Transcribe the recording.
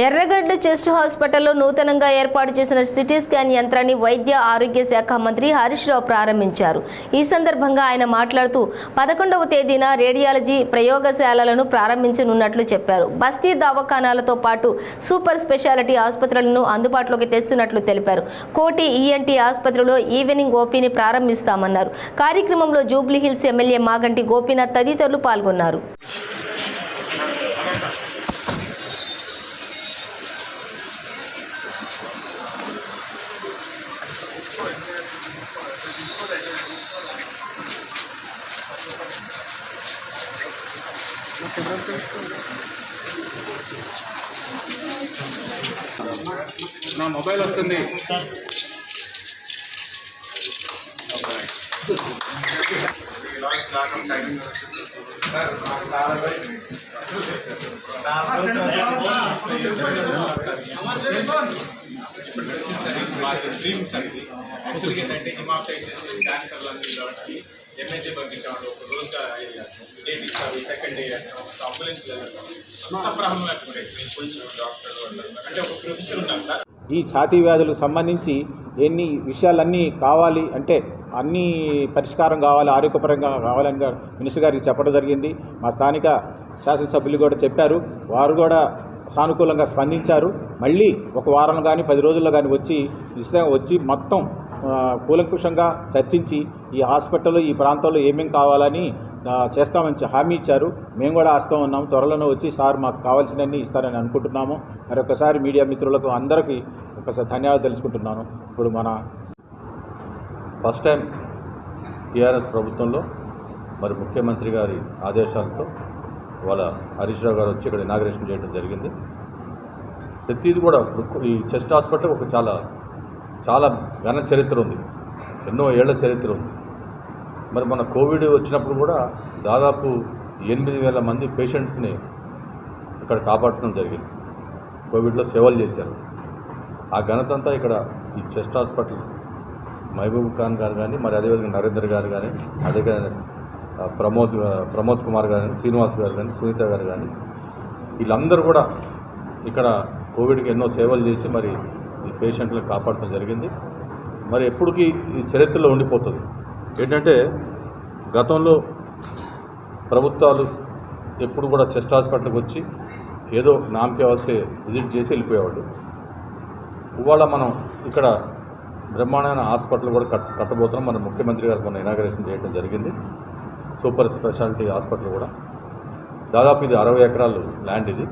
ఎర్రగడ్డ చెస్ట్ హాస్పిటల్లో నూతనంగా ఏర్పాటు చేసిన సిటీ స్కాన్ యంత్రాన్ని వైద్య ఆరోగ్య శాఖ మంత్రి హరీష్ రావు ప్రారంభించారు. ఈ సందర్భంగా ఆయన మాట్లాడుతూ పదకొండవ తేదీన రేడియాలజీ ప్రయోగశాలలను ప్రారంభించనున్నట్లు చెప్పారు. బస్తీ దవాఖానాలతో పాటు సూపర్ స్పెషాలిటీ ఆసుపత్రులను అందుబాటులోకి తెస్తున్నట్లు తెలిపారు. కోటి ఈఎన్టీ ఆసుపత్రిలో ఈవినింగ్ ఓపీని ప్రారంభిస్తామన్నారు. కార్యక్రమంలో జూబ్లీహిల్స్ ఎమ్మెల్యే మాగంటి గోపీనాథ్ తదితరులు పాల్గొన్నారు. నా మొబైల్ వస్తుంది డ్రీమ్స్ అండి. యాక్చువల్గా ఏంటంటే హిమాప్టైసిస్ క్యాన్సర్లు అన్ని కాబట్టి ఎమ్మెల్యే పంపించాము ఒక రోజుగా డేట్ ఇస్తారు సెకండ్ డే అంబులెన్స్ అంత ప్రాబ్లం లేకపోతే డాక్టర్ అంటే ఒక ప్రొఫెసర్ ఉన్నారు సార్. ఈ ఛాతీ వ్యాధులకు సంబంధించి ఎన్ని విషయాలన్నీ కావాలి అంటే అన్ని పరిష్కారం కావాలి ఆరోగ్యపరంగా కావాలని మినిస్టర్ గారికి చెప్పడం జరిగింది. మా స్థానిక శాసనసభ్యులు కూడా చెప్పారు. వారు కూడా సానుకూలంగా స్పందించారు. మళ్ళీ ఒక వారం కానీ పది రోజుల్లో కానీ వచ్చి నిశ్చితంగా వచ్చి మొత్తం కూలంకుషంగా చర్చించి ఈ హాస్పిటల్ ఈ ప్రాంతంలో ఏమేం కావాలని చేస్తామని హామీ ఇచ్చారు. మేము కూడా ఆస్తా ఉన్నాం. త్వరలోనే వచ్చి సార్ మాకు కావాల్సినవన్నీ ఇస్తారని అనుకుంటున్నాము. మరి ఒకసారి మీడియా మిత్రులకు అందరికీ ఒకసారి ధన్యవాదాలు తెలుసుకుంటున్నాను. ఇప్పుడు మన ఫస్ట్ టైం టీఆర్ఎస్ ప్రభుత్వంలో మరి ముఖ్యమంత్రి గారి ఆదేశాలతో వాళ్ళ హరీష్ రావు గారు వచ్చి ఇక్కడ ఇనాగ్రేషన్ చేయడం జరిగింది. ప్రతిది కూడా ఈ చెస్ట్ హాస్పిటల్ ఒక చాలా చాలా ఘన చరిత్ర ఉంది. ఎన్నో ఏళ్ళ చరిత్ర ఉంది. మరి మన కోవిడ్ వచ్చినప్పుడు కూడా దాదాపు ఎనిమిది వేల మంది పేషెంట్స్ని ఇక్కడ కాపాడటం జరిగింది. కోవిడ్లో సేవలు చేశారు. ఆ ఘనత అంతా ఇక్కడ ఈ చెస్ట్ హాస్పిటల్ మహబూబ్ ఖాన్ గారు కానీ మరి అదేవిధంగా నరేందర్ గారు కానీ అదే ప్రమోద్ ప్రమోద్ కుమార్ గారు కానీ శ్రీనివాస్ గారు కానీ సునీత గారు కానీ వీళ్ళందరూ కూడా ఇక్కడ కోవిడ్కి ఎన్నో సేవలు చేసి మరి ఈ పేషెంట్లను కాపాడటం జరిగింది. మరి ఎప్పటికీ ఈ చరిత్రలో ఉండిపోతుంది. ఏంటంటే గతంలో ప్రభుత్వాలు ఎప్పుడు కూడా చెస్ట్ హాస్పిటల్కి వచ్చి ఏదో నామకే వస్తే విజిట్ చేసి వెళ్ళిపోయేవాళ్ళు. ఇవాళ మనం ఇక్కడ బ్రహ్మాండమైన హాస్పిటల్ కూడా కట్ కట్టబోతున్నాం. మన ముఖ్యమంత్రి గారు మన ఇనాగరేషన్ చేయడం జరిగింది. సూపర్ స్పెషాలిటీ హాస్పిటల్ కూడా. దాదాపు ఇది అరవై ఎకరాలు ల్యాండ్ ఇది.